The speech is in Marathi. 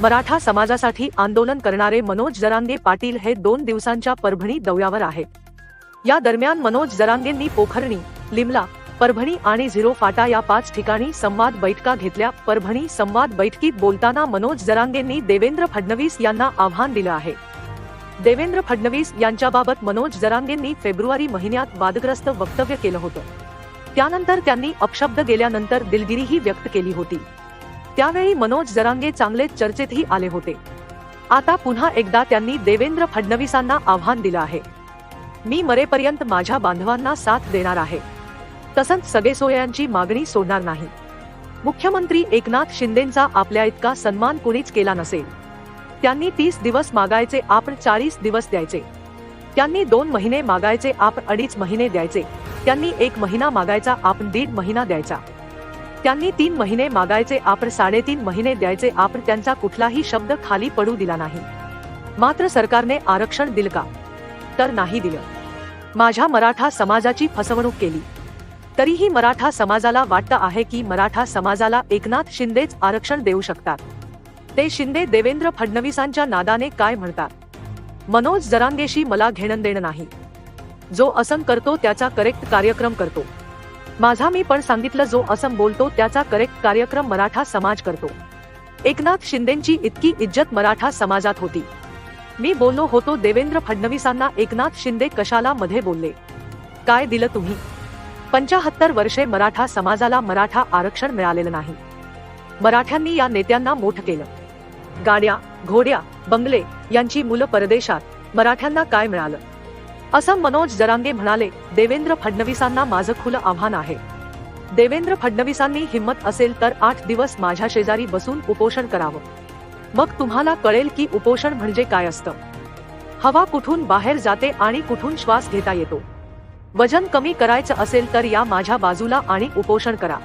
मराठा समाजासाठी आंदोलन करणारे मनोज जरांगे पाटील हे दोन दिवसांच्या परभणी दौऱ्यावर आहेत. या दरम्यान मनोज जरांगेंनी पोखरणी लिमला परभणी आणि झिरो फाटा या पाच ठिकाणी संवाद बैठका घेतल्या. परभणी संवाद बैठकीत बोलताना मनोज जरांगेंनी देवेंद्र फडणवीस यांना आव्हान दिलं आहे. देवेंद्र फडणवीस यांच्याबाबत मनोज जरांगेंनी फेब्रुवारी महिन्यात वादग्रस्त वक्तव्य केलं होतं. त्यानंतर त्यांनी अपशब्द गेल्यानंतर दिलगिरीही व्यक्त केली होती. त्यावेळी मनोज जरांगे चांगलेच चर्चेतही आले होते. आता पुन्हा एकदा त्यांनी देवेंद्र फडणवीसांना आव्हान दिलं आहे. मी मरेपर्यंत माझ्या बांधवांना साथ देणार आहे. तसंच सगेसोयांची मागणी सोडणार नाही. मुख्यमंत्री एकनाथ शिंदेंचा आपल्या इतका सन्मान कुणीच केला नसेल. त्यांनी तीस दिवस मागायचे आपण चाळीस दिवस द्यायचे. त्यांनी दोन महिने मागायचे आपण अडीच महिने द्यायचे. त्यांनी एक महिना मागायचा आपण दीड महिना द्यायचा. त्यांनी तीन महिने मागायचे आपण साडेतीन महिने द्यायचे आपण त्यांचा कुठलाही शब्द खाली पडू दिला नाही. मात्र सरकारने आरक्षण दिलं का? तर नाही दिलं. माझ्या मराठा समाजाची फसवणूक केली. तरीही मराठा समाजाला वाटतं आहे की मराठा समाजाला एकनाथ शिंदेच आरक्षण देऊ शकतात. ते शिंदे देवेंद्र फडणवीसांच्या नादाने काय म्हणतात? मनोज जरांगेशी मला घेणं देणं नाही. जो असं करतो त्याचा करेक्ट कार्यक्रम करतो. माझा मी पण सांगितलं जो असं बोलतो त्याचा करेक्ट कार्यक्रम मराठा समाज करतो. एकनाथ शिंदेची इतकी इज्जत मराठा समाजात होती. मी बोललो होतो देवेंद्र फडणवीसांना एकनाथ शिंदे कशाला मध्ये बोलले? काय दिलं तुम्ही? पंचाहत्तर वर्षे मराठा समाजाला मराठा आरक्षण मिळालेलं नाही. मराठ्यांनी या नेत्यांना मोठं केलं. गाड्या घोड्या बंगले यांची मुलं परदेशात मराठ्यांना काय मिळालं? असं मनोज जरांगे म्हणाले देवेंद्र फडणवीसांना माझं खुलं आव्हान आहे. देवेंद्र फडणवीसांनी हिंमत असेल तर आठ दिवस माझ्या शेजारी बसून उपोषण करावं. मग तुम्हाला कळेल की उपोषण म्हणजे काय असतं. हवा कुठून बाहेर जाते आणि कुठून श्वास घेता येतो. वजन कमी करायचं असेल तर या माझ्या बाजूला आणि उपोषण करा.